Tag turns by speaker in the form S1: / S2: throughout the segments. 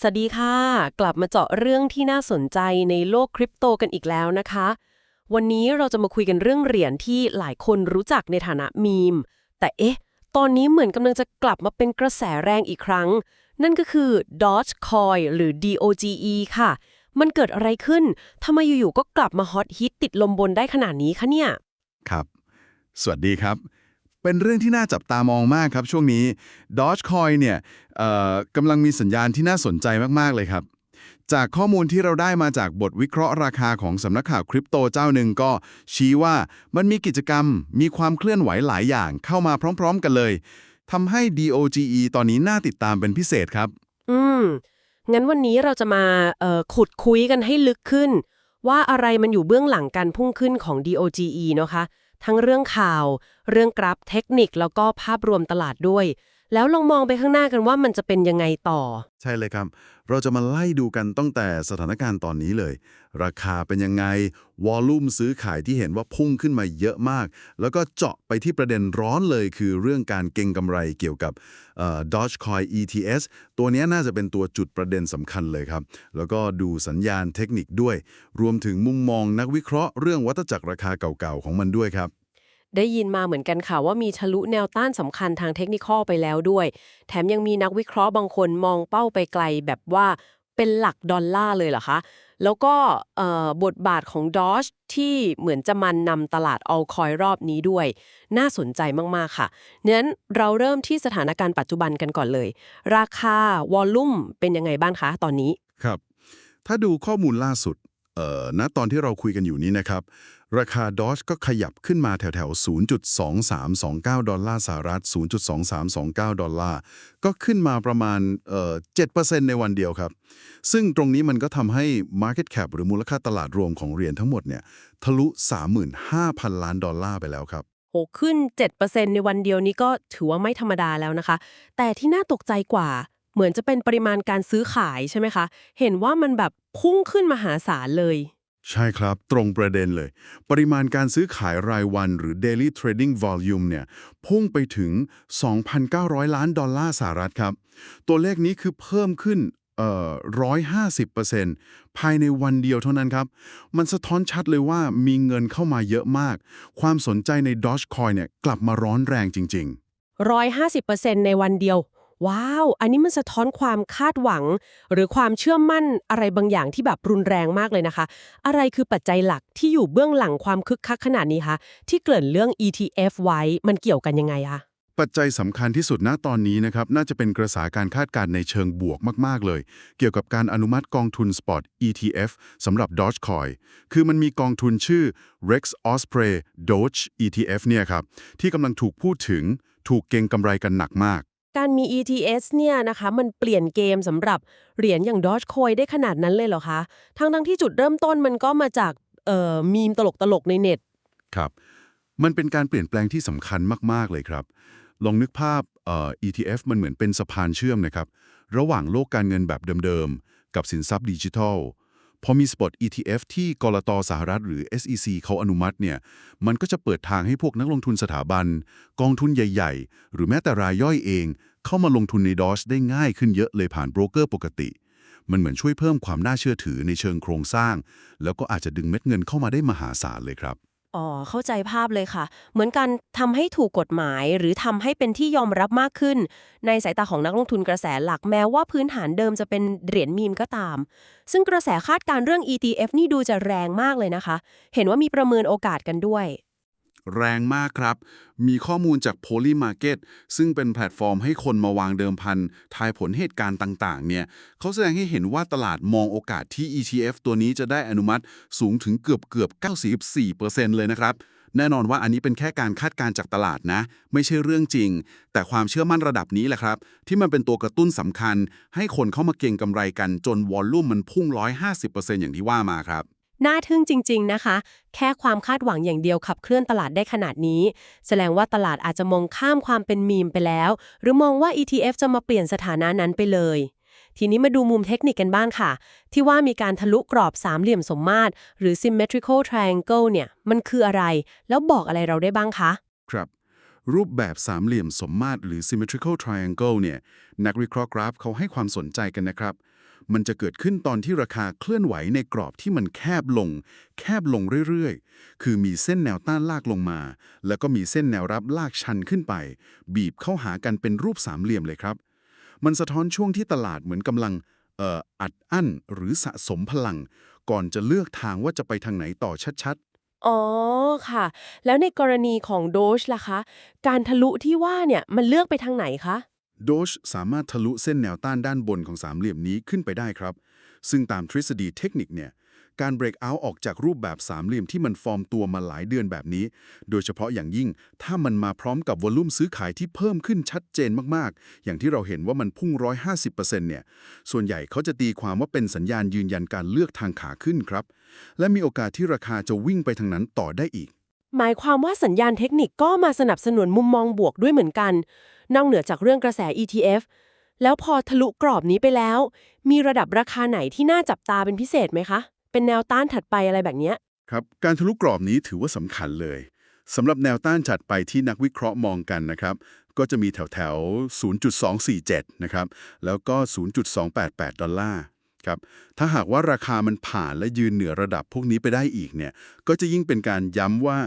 S1: สวัสดีค่ะ กลับมาเจาะเรื่องที่น่าสนใจในโลกคริปโตกันอีกแล้วนะคะ วันนี้เราจะมาคุยกันเรื่องเหรียญที่หลายคนรู้จักในฐานะมีม แต่เอ๊ะ ตอนนี้เหมือนกำลังจะกลับมาเป็นกระแสแรงอีกครั้ง นั่นก็คือ Dogecoin หรือ DOGE ค่ะ มันเกิดอะไรขึ้นทำไมอยู่ๆก็กลับมาฮอตฮิตติดลมบนได้ขนาดนี้คะเนี่ย
S2: ครับ สวัสดีครับ เป็นเรื่องที่น่าจับตามองมากครับช่วงนี้ Dogecoin เนี่ยกำลังมีสัญญาณที่น่าสนใจมาก ๆ เลยครับ จากข้อมูลที่เราได้มาจากบทวิเคราะห์ราคาของสำนักข่าวคริปโตเจ้าหนึ่งก็ชี้ว่ามันมีกิจกรรม มีความเคลื่อนไหวหลายอย่างเข้ามาพร้อม ๆ กันเลยทำให้ DOGE ตอนนี้น่าติดตามเป็นพิเศษครับ
S1: อืม งั้นวันนี้เราจะมาขุดคุยกันให้ลึกขึ้น ว่าอะไรมันอยู่เบื้องหลังการพุ่งขึ้นของ DOGE เนอะคะ ทั้งเรื่องข่าว เรื่องกราฟเทคนิคแล้วก็ภาพรวมตลาดด้วย แล้วลองมองไปข้างหน้ากันว่ามันจะเป็นยังไงต่อ
S2: ใช่เลยครับ เราจะมาไล่ดูกันตั้งแต่สถานการณ์ตอนนี้เลย ราคาเป็นยังไง วอลลุ่มซื้อขายที่เห็นว่าพุ่งขึ้นมาเยอะมาก แล้วก็เจาะไปที่ประเด็นร้อนเลยคือเรื่องการเก็งกำไรเกี่ยวกับเอ่อ Dogecoin ETS ตัวนี้น่าจะเป็นตัวจุดประเด็นสำคัญเลยครับ แล้วก็ดูสัญญาณเทคนิคด้วย รวมถึงมุมมองนักวิเคราะห์เรื่องวัฏจักรราคาเก่าๆของมันด้วยครับ
S1: ได้ยินมาเหมือนกันค่ะว่ามีทะลุแนวต้านสำคัญทางเทคนิคอลไปแล้วด้วย แถมยังมีนักวิเคราะห์บางคนมองเป้าไปไกลแบบว่าเป็นหลักดอลลาร์เลยเหรอคะ แล้วก็เอ่อบทบาทของดอ g ที่เหมือนจะมันนำตลาดเอาคอยรอบนี้ด้วย น่าสนใจมากๆค่ะนั้นเราเริ่มที่สถานการณ์ปัจจุบันกันก่อนเลย ราคาวอลลุ่มเป็นยังไงบ้างคะตอนนี้
S2: ครับ ถ้าดูข้อมูลล่าสุดเอ่อณตอนที่เราคุยกันอยู่นี้นะครับ ราคาดอ g ก็ขยับขึ้นมาแถวๆ 0.2329 ดอลลาร์สหรัฐ 0.2329 ดอลลาร์ ก็ขึ้นมาประมาณเอ่อ7%ในวันเดียวครับ ซึ่งตรงนี้มันก็ทำให้ Market Cap หรือมูลค่าตลาดรวมของเหรียญทั้งหมดเนี่ยทะลุ 35,000 ล้านดอลลาร์ไปแล้วครับ
S1: โหขึ้น 7%ในวันเดียวนี้ก็ถือว่าไม่ธรรมดาแล้วนะคะ แต่ที่น่าตกใจกว่าเหมือนจะเป็นปริมาณการซื้อขายใช่ไหมคะ เห็นว่ามันแบบพุ่งขึ้นมหาศาลเลย
S2: ใช่ครับ ตรงประเด็นเลย ปริมาณการซื้อขายรายวันหรือ daily trading volume เนี่ยพุ่งไปถึง 2,900 ล้านดอลลาร์สหรัฐครับ ตัวเลขนี้คือเพิ่มขึ้นเอ่อ150%ภายในวันเดียวเท่านั้นครับ มันสะท้อนชัดเลยว่ามีเงินเข้ามาเยอะมาก ความสนใจใน Dogecoin เนี่ยกลับมาร้อนแรงจริง ๆ
S1: 150%ในวันเดียว ว้าว อันนี้มันสะท้อนความคาดหวัง หรือความเชื่อมั่นอะไรบางอย่างที่แบบรุนแรงมากเลยนะคะ อะไรคือปัจจัยหลักที่อยู่เบื้องหลังความคึกคักขนาดนี้คะที่เกริ่นเรื่อง ETF ไว้มันเกี่ยวกันยังไงอะ
S2: ปัจจัยสำคัญที่สุดณตอนนี้นะครับน่าจะเป็นกระแสการคาดการณ์ในเชิงบวกมาก ๆ เลย เกี่ยวกับการอนุมัติกองทุน Spot ETF สำหรับ Dogecoin คือมันมีกองทุนชื่อ Rex Osprey Doge ETF เนี่ยครับที่กำลังถูกพูดถึงถูกเก็งกำไรกันหนักมาก
S1: การมี ETS เนี่ยนะคะมันเปลี่ยนเกมสำหรับเหรียญอย่าง Dogecoin ได้ขนาดนั้นเลยเหรอคะ ทั้งทั้งที่จุดเริ่มต้นมันก็มาจากมีมตลกๆในเน็ต
S2: ครับ มันเป็นการเปลี่ยนแปลงที่สำคัญมาก ๆ เลยครับ ลองนึกภาพเอ่อ ETF มันเหมือนเป็นสะพานเชื่อมนะครับ ระหว่างโลกการเงินแบบเดิม ๆ กับสินทรัพย์ดิจิทัล พอมีสปอต ETF ที่กรตสหรัฐหรือ SEC เขาอนุมัติเนี่ย มันก็จะเปิดทางให้พวกนักลงทุนสถาบัน กองทุนใหญ่ๆ หรือแม้แต่รายย่อยเอง เข้ามาลงทุนในดอชได้ง่ายขึ้นเยอะเลยผ่านโบรกเกอร์ปกติ มันเหมือนช่วยเพิ่มความน่าเชื่อถือในเชิงโครงสร้าง แล้วก็อาจจะดึงเม็ดเงินเข้ามาได้มหาศาลเลยครับ
S1: อ๋อ เข้าใจภาพเลยค่ะ เหมือนกันทำให้ถูกกฎหมาย หรือทำให้เป็นที่ยอมรับมากขึ้น ในสายตาของนักลงทุนกระแสหลักแม้ว่าพื้นฐานเดิมจะเป็นเหรียญมีมก็ตาม ซึ่งกระแสคาดการเรื่อง ETF นี่ดูจะแรงมากเลยนะคะ เห็นว่ามีประเมินโอกาสกันด้วย
S2: แรงมากครับ มีข้อมูลจาก Poly Market ซึ่งเป็นแพลตฟอร์มให้คนมาวางเดิมพัน ทายผลเหตุการณ์ต่างๆ เนี่ยเขาแสดงให้เห็นว่าตลาดมองโอกาสที่ ETF ตัวนี้จะได้อนุมัติสูงถึงเกือบเกือบ94%เลยนะครับ แน่นอนว่าอันนี้เป็นแค่การคาดการณ์จากตลาดนะ ไม่ใช่เรื่องจริง แต่ความเชื่อมั่นระดับนี้แหละครับ ที่มันเป็นตัวกระตุ้นสำคัญ ให้คนเข้ามาเก็งกำไรกันจนวอลลุ่มมันพุ่ง 150%อย่างที่ว่ามาครับ
S1: น่าทึ่งจริง ๆ นะคะ แค่ความคาดหวังอย่างเดียวขับเคลื่อนตลาดได้ขนาดนี้ แสดงว่าตลาดอาจจะมองข้ามความเป็นมีมไปแล้ว หรือมองว่า ETF จะมาเปลี่ยนสถานะนั้นไปเลย ทีนี้มาดูมุมเทคนิคกันบ้างค่ะ ที่ว่ามีการทะลุกรอบสามเหลี่ยมสมมาตร หรือ symmetrical triangle เนี่ยมันคืออะไร แล้วบอกอะไรเราได้บ้างคะ
S2: ครับรูปแบบสามเหลี่ยมสมมาตรหรือ symmetrical triangle เนี่ย นักวิเคราะห์กราฟเขาให้ความสนใจกันนะครับ มันจะเกิดขึ้นตอนที่ราคาเคลื่อนไหวในกรอบที่มันแคบลง แคบลงเรื่อยๆ คือมีเส้นแนวต้านลากลงมา แล้วก็มีเส้นแนวรับลากชันขึ้นไป บีบเข้าหากันเป็นรูปสามเหลี่ยมเลยครับ มันสะท้อนช่วงที่ตลาดเหมือนกำลังเอ่ออัดอั้นหรือสะสมพลัง ก่อนจะเลือกทางว่าจะไปทางไหนต่อชัดๆ
S1: อ๋อค่ะ แล้วในกรณีของโดชล่ะคะ การทะลุที่ว่าเนี่ยมันเลือกไปทางไหนคะ
S2: โดชสามารถทะลุเส้นแนวต้านด้านบนของสามเหลี่ยมนี้ขึ้นไปได้ครับ ซึ่งตามทฤษฎีเทคนิคเนี่ยการเบรกเอาท์ออกจากรูปแบบสามเหลี่ยมที่มันฟอร์มตัวมาหลายเดือนแบบนี้ โดยเฉพาะอย่างยิ่งถ้ามันมาพร้อมกับวอลลุ่มซื้อขายที่เพิ่มขึ้นชัดเจนมากๆ อย่างที่เราเห็นว่ามันพุ่ง 150%เนี่ย ส่วนใหญ่เขาจะตีความว่าเป็นสัญญาณยืนยันการเลือกทางขาขึ้นครับ และมีโอกาสที่ราคาจะวิ่งไปทางนั้นต่อได้อีก
S1: หมายความว่าสัญญาณเทคนิคก็มาสนับสนุนมุมมองบวกด้วยเหมือนกัน นอกเหนือจากเรื่องกระแส ETF แล้วพอทะลุกรอบนี้ไปแล้ว มีระดับราคาไหนที่น่าจับตาเป็นพิเศษไหมคะ เป็นแนวต้านถัดไปอะไรแบบเนี้ย
S2: ครับ การทะลุกรอบนี้ถือว่าสำคัญเลยสำหรับแนวต้านจัดไปที่นักวิเคราะห์มองกันนะครับ ก็จะมีแถวแถวๆ0.247 นะครับ แล้วก็ 0.288 ดอลลาร์ ครับ ถ้าหากว่าราคามันผ่านและยืนเหนือระดับพวกนี้ไปได้อีกเนี่ย ก็จะยิ่งเป็นการย้ำว่า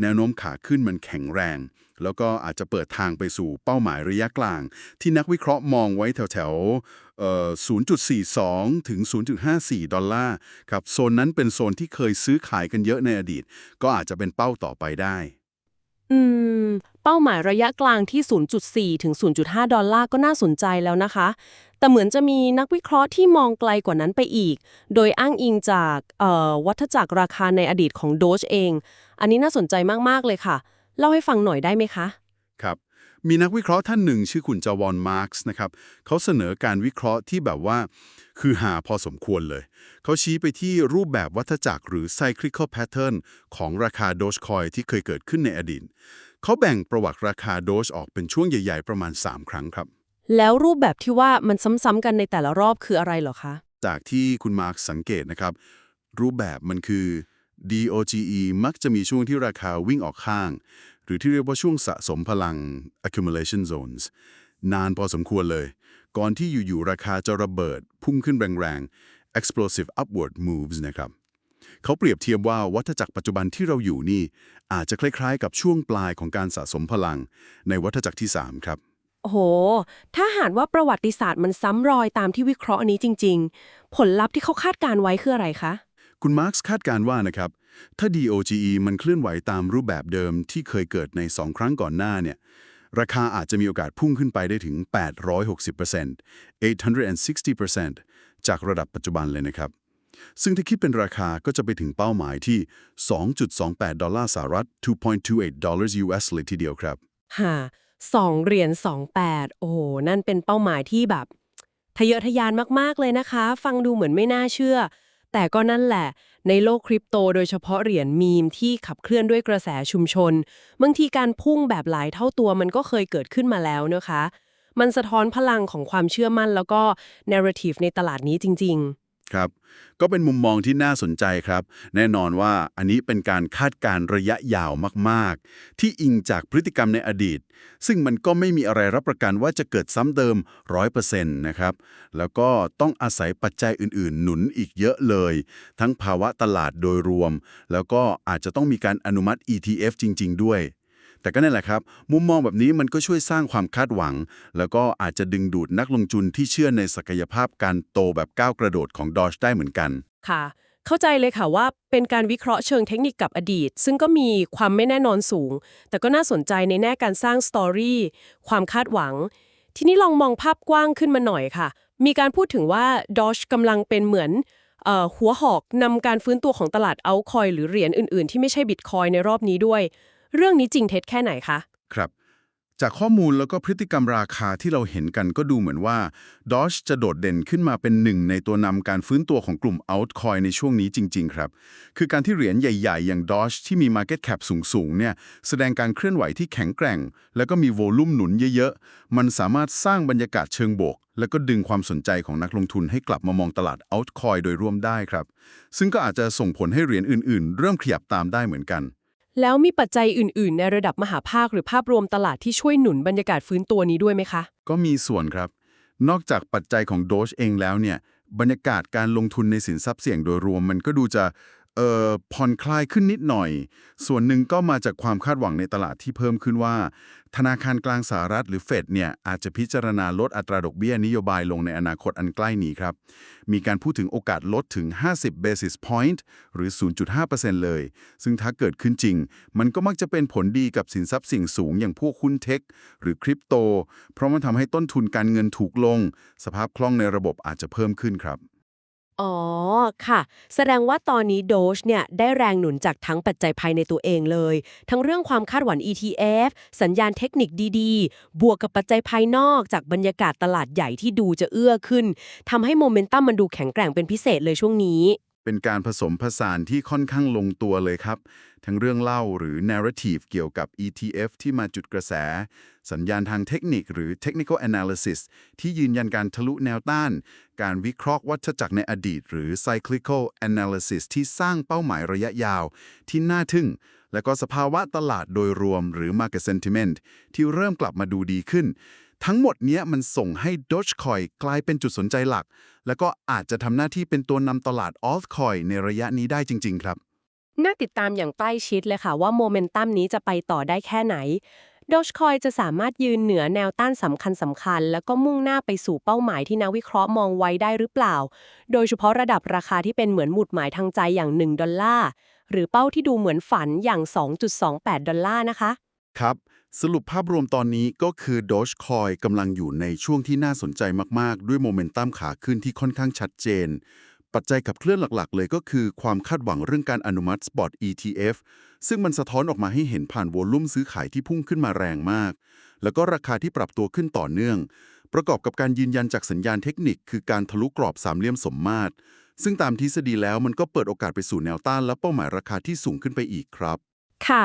S2: แนวโน้มขาขึ้นมันแข็งแรง แล้วก็อาจจะเปิดทางไปสู่เป้าหมายระยะกลาง ที่นักวิเคราะห์มองไว้แถวแถวๆ0.42 ถึง 0.54 ดอลลาร์ครับโซนนั้นเป็นโซนที่เคยซื้อขายกันเยอะในอดีต ก็อาจจะเป็นเป้าต่อไปได้
S1: อืม เป้าหมายระยะกลางที่ 0.4 ถึง 0.5 ดอลลาร์ก็น่าสนใจแล้วนะคะ แต่เหมือนจะมีนักวิเคราะห์ที่มองไกลกว่านั้นไปอีก โดยอ้างอิงจากวัฏจักรราคาในอดีตของโดชเอง อันนี้น่าสนใจมากๆเลยค่ะ เล่าให้ฟังหน่อยได้ไหมคะ
S2: ครับ มีนักวิเคราะห์ท่านหนึ่งชื่อคุณจาวอนมาร์กส์นะครับเขาเสนอการวิเคราะห์ที่แบบว่า คือหาพอสมควรเลย เขาชี้ไปที่รูปแบบวัฏจักรหรือ cyclical pattern ของราคาโดชคอยที่เคยเกิดขึ้นในอดีตเขาแบ่งประวัติราคาโดชออกเป็นช่วงใหญ่ ๆ ประมาณ 3 ครั้งครับ
S1: แล้วรูปแบบที่ว่ามันซ้ำๆกันในแต่ละรอบคืออะไรเหรอคะ
S2: จากที่คุณมาร์กสังเกตนะครับ รูปแบบมันคือ DOGE มักจะมีช่วงที่ราคาวิ่งออกข้าง หรือที่เรียกว่าช่วงสะสมพลัง accumulation zones นานพอสมควรเลย ก่อนที่อยู่ๆราคาจะระเบิด พุ่งขึ้นแรงๆ explosive upward moves นะครับเขาเปรียบเทียบว่าวัฏจักรปัจจุบันที่เราอยู่นี่ อาจจะคล้ายๆ กับช่วงปลายของการสะสมพลัง ในวัฏจักรที่ 3 ครับ
S1: โอ้โห ถ้าหากว่าประวัติศาสตร์มันซ้ำรอยตามที่วิเคราะห์อันนี้จริง ๆ ผลลัพธ์ที่เขาคาดการไว้คืออะไรคะ
S2: คุณมาร์กส์คาดการณ์ว่านะครับ ถ้า DOGE มันเคลื่อนไหวตามรูปแบบเดิมที่เคยเกิดใน 2 ครั้งก่อนหน้าเนี่ย ราคาอาจจะมีโอกาสพุ่งขึ้นไปได้ถึง 860% 860%จากระดับปัจจุบันเลยนะครับ ซึ่งถ้าคิดเป็นราคาก็จะไปถึงเป้าหมายที่ 2.28 ดอลลาร์สหรัฐ 2.28 dollars US เลยทีเดียวครับ
S1: ค่ะ สองเหรียญสองแปดโอ้โห นั่นเป็นเป้าหมายที่แบบทะเยอทะยานมากๆเลยนะคะ ฟังดูเหมือนไม่น่าเชื่อ แต่ก็นั่นแหละ ในโลกคริปโตโดยเฉพาะเหรียญมีมที่ขับเคลื่อนด้วยกระแสชุมชน บางทีการพุ่งแบบหลายเท่าตัวมันก็เคยเกิดขึ้นมาแล้วนะคะ มันสะท้อนพลังของความเชื่อมั่นแล้วก็ narrative ในตลาดนี้จริง ๆ
S2: ครับ ก็เป็นมุมมองที่น่าสนใจครับ แน่นอนว่าอันนี้เป็นการคาดการณ์ระยะยาวมาก ๆ ที่อิงจากพฤติกรรมในอดีต ซึ่งมันก็ไม่มีอะไรรับประกันว่าจะเกิดซ้ำเดิม 100%นะครับ แล้วก็ต้องอาศัยปัจจัยอื่น ๆ หนุนอีกเยอะเลย ทั้งภาวะตลาดโดยรวม แล้วก็อาจจะต้องมีการอนุมัติ ETF จริง ๆ ด้วย แต่ก็นั่นแหละครับ มุมมองแบบนี้มันก็ช่วยสร้างความคาดหวัง แล้วก็อาจจะดึงดูดนักลงทุนที่เชื่อในศักยภาพการโตแบบก้าวกระโดดของดอชได้เหมือนกัน
S1: ค่ะเข้าใจเลยค่ะว่าเป็นการวิเคราะห์เชิงเทคนิคกับอดีต ซึ่งก็มีความไม่แน่นอนสูง แต่ก็น่าสนใจในแง่การสร้างสตอรี่ความคาดหวัง ทีนี้ลองมองภาพกว้างขึ้นมาหน่อยค่ะ มีการพูดถึงว่าดอชกำลังเป็นเหมือนออหัวหอกนำการฟื้นตัวของตลาดเอาคอยหรือเหรียญอื่น ๆ ที่ไม่ใช่บิตคอยในรอบนี้ด้วย เรื่องนี้จริงเท็จแค่ไหนคะ
S2: ครับ จากข้อมูลแล้วก็พฤติกรรมราคาที่เราเห็นกันก็ดูเหมือนว่า Doge จะโดดเด่นขึ้นมาเป็นหนึ่งในตัวนำการฟื้นตัวของกลุ่ม Altcoin ในช่วงนี้จริง ๆ ครับ คือการที่เหรียญใหญ่ ๆ อย่าง Doge ที่มี Market Cap สูง ๆ เนี่ยแสดงการเคลื่อนไหวที่แข็งแกร่ง แล้วก็มีโวลุ่มหนุนเยอะ ๆ มันสามารถสร้างบรรยากาศเชิงบวกแล้วก็ดึงความสนใจของนักลงทุนให้กลับมามองตลาด Altcoin โดยร่วมได้ครับ ซึ่งก็อาจจะส่งผลให้เหรียญอื่น ๆ เริ่มขยับตามได้เหมือนกัน
S1: แล้วมีปัจจัยอื่น ๆ ในระดับมหาภาคหรือภาพรวมตลาดที่ช่วยหนุนบรรยากาศฟื้นตัวนี้ด้วยไหมคะ
S2: ก็มีส่วนครับ นอกจากปัจจัยของโดชเองแล้วเนี่ย บรรยากาศการลงทุนในสินทรัพย์เสี่ยงโดยรวมมันก็ดูจะ ผ่อนคลายขึ้นนิดหน่อย ส่วนหนึ่งก็มาจากความคาดหวังในตลาดที่เพิ่มขึ้นว่า ธนาคารกลางสหรัฐหรือเฟดเนี่ยอาจจะพิจารณาลดอัตราดอกเบี้ยนโยบายลงในอนาคตอันใกล้นี้ครับ มีการพูดถึงโอกาสลดถึง 50 basis point หรือ 0.5%เลย ซึ่งถ้าเกิดขึ้นจริง มันก็มักจะเป็นผลดีกับสินทรัพย์สี่งสูงอย่างพวกหุ้นเทค หรือคริปโต เพราะมันทำให้ต้นทุนการเงินถูกลง สภาพคล่องในระบบอาจจะเพิ่มขึ้นครับ
S1: อ๋อ ค่ะ แสดงว่าตอนนี้โดชเนี่ยได้แรงหนุนจากทั้งปัจจัยภายในตัวเองเลย ทั้งเรื่องความคาดหวัง ETF สัญญาณเทคนิคดีๆ บวกกับปัจจัยภายนอกจากบรรยากาศตลาดใหญ่ที่ดูจะเอื้อขึ้นทำให้โมเมนตัมมันดูแข็งแกร่งเป็นพิเศษเลยช่วงนี้
S2: เป็นการผสมผสานที่ค่อนข้างลงตัวเลยครับ ทั้งเรื่องเล่าหรือ narrative เกี่ยวกับ ETF ที่มาจุดกระแส สัญญาณทางเทคนิคหรือ technical analysis ที่ยืนยันการทะลุแนวต้าน การวิเคราะห์วัฏจักรในอดีต หรือ cyclical analysis ที่สร้างเป้าหมายระยะยาว ที่น่าทึ่ง และก็สภาวะตลาดโดยรวมหรือ market sentiment ที่เริ่มกลับมาดูดีขึ้น ทั้งหมดเนี้ยมันส่งให้ Dogecoin กลายเป็นจุดสนใจหลัก แล้วก็อาจจะทำหน้าที่เป็นตัวนำตลาด altcoin ในระยะนี้ได้จริง ๆ ครับ
S1: น่าติดตามอย่างใกล้ชิดเลยค่ะว่าโมเมนตัมนี้จะไปต่อได้แค่ไหนโดชคอยจะสามารถยืนเหนือแนวต้านสำคัญสำคัญ แล้วก็มุ่งหน้าไปสู่เป้าหมายที่นักวิเคราะห์มองไว้ได้หรือเปล่า โดยเฉพาะระดับราคาที่เป็นเหมือนหมุดหมายทางใจอย่าง 1 ดอลลาร์หรือเป้าที่ดูเหมือนฝันอย่าง 2.28 ดอลลาร์นะคะ
S2: ครับ สรุปภาพรวมตอนนี้ก็คือ Dogecoin กำลังอยู่ในช่วงที่น่าสนใจมาก ๆ ด้วยโมเมนตัมขาขึ้นที่ค่อนข้างชัดเจน ปัจจัยขับเคลื่อนหลัก ๆ เลยก็คือความคาดหวังเรื่องการอนุมัติ Spot ETF ซึ่งมันสะท้อนออกมาให้เห็นผ่านโวลุ่มซื้อขายที่พุ่งขึ้นมาแรงมาก แล้วก็ราคาที่ปรับตัวขึ้นต่อเนื่อง ประกอบกับการยืนยันจากสัญญาณเทคนิค คือการทะลุกรอบสามเหลี่ยมสมมาตรซึ่งตามทฤษฎีแล้วมันก็เปิดโอกาสไปสู่แนวต้านและเป้าหมายราคาที่สูงขึ้นไปอีกครับ
S1: ค่ะ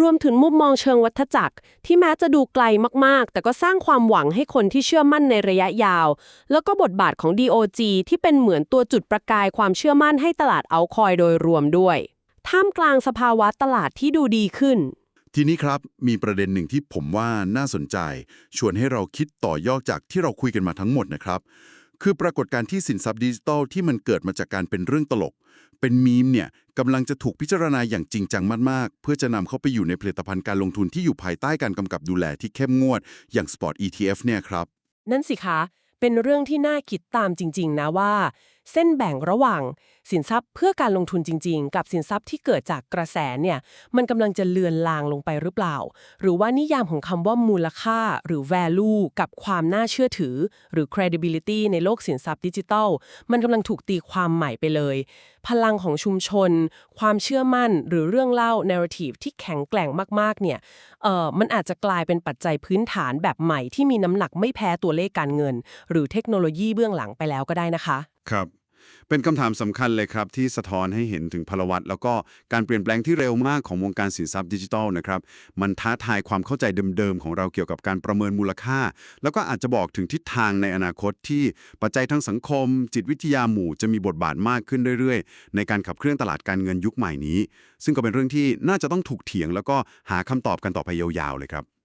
S1: รวมถึงมุมมองเชิงวัฏจักร ที่แม้จะดูไกลมากๆ แต่ก็สร้างความหวังให้คนที่เชื่อมั่นในระยะยาว แล้วก็บทบาทของ DOG ที่เป็นเหมือนตัวจุดประกายความเชื่อมั่นให้ตลาดเอาคอยโดยรวมด้วย ท่ามกลางสภาวะตลาดที่ดูดีขึ้น
S2: ทีนี้ครับมีประเด็นหนึ่งที่ผมว่าน่าสนใจ ชวนให้เราคิดต่อยอดจากที่เราคุยกันมาทั้งหมดนะครับ คือปรากฏการณ์ที่สินทรัพย์ดิจิทัลที่มันเกิดมาจากการเป็นเรื่องตลก เป็นมีมเนี่ยกำลังจะถูกพิจารณาอย่างจริงจังมาก ๆ เพื่อจะนำเข้าไปอยู่ในผลิตภัณฑ์การลงทุนที่อยู่ภายใต้การกำกับดูแลที่เข้มงวด อย่าง Spot ETF เนี่ยครับ
S1: นั่นสิคะ เป็นเรื่องที่น่าคิดตามจริง ๆ นะว่า เส้นแบ่งระหว่างสินทรัพย์เพื่อการลงทุนจริง ๆ กับสินทรัพย์ที่เกิดจากกระแสเนี่ยมันกำลังจะเลือนลางลงไปหรือเปล่า หรือว่านิยามของคำว่ามูลค่า หรือ value กับความน่าเชื่อถือ หรือ credibility ในโลกสินทรัพย์ดิจิทัล มันกำลังถูกตีความใหม่ไปเลย พลังของชุมชน ความเชื่อมั่นหรือเรื่องเล่า narrative ที่แข็งแกร่งมากๆเนี่ยเออมันอาจจะกลายเป็นปัจจัยพื้นฐานแบบใหม่ที่มีน้ำหนักไม่แพ้ตัวเลขการเงิน หรือเทคโนโลยีเบื้องหลังไปแล้วก็ได้นะคะ
S3: ครับ เป็นคำถามสำคัญเลยครับ ที่สะท้อนให้เห็นถึงพลวัตแล้วก็การเปลี่ยนแปลงที่เร็วมากของวงการสินทรัพย์ดิจิทัลนะครับ มันท้าทายความเข้าใจเดิมๆ ของเราเกี่ยวกับการประเมินมูลค่า แล้วก็อาจจะบอกถึงทิศทางในอนาคตที่ปัจจัยทางสังคม จิตวิทยาหมู่จะมีบทบาทมากขึ้นเรื่อยๆ ในการขับเคลื่อนตลาดการเงินยุคใหม่นี้ ซึ่งก็เป็นเรื่องที่น่าจะต้องถูกเถียง แล้วก็หาคำตอบกันต่อไปยาวๆเลยครับ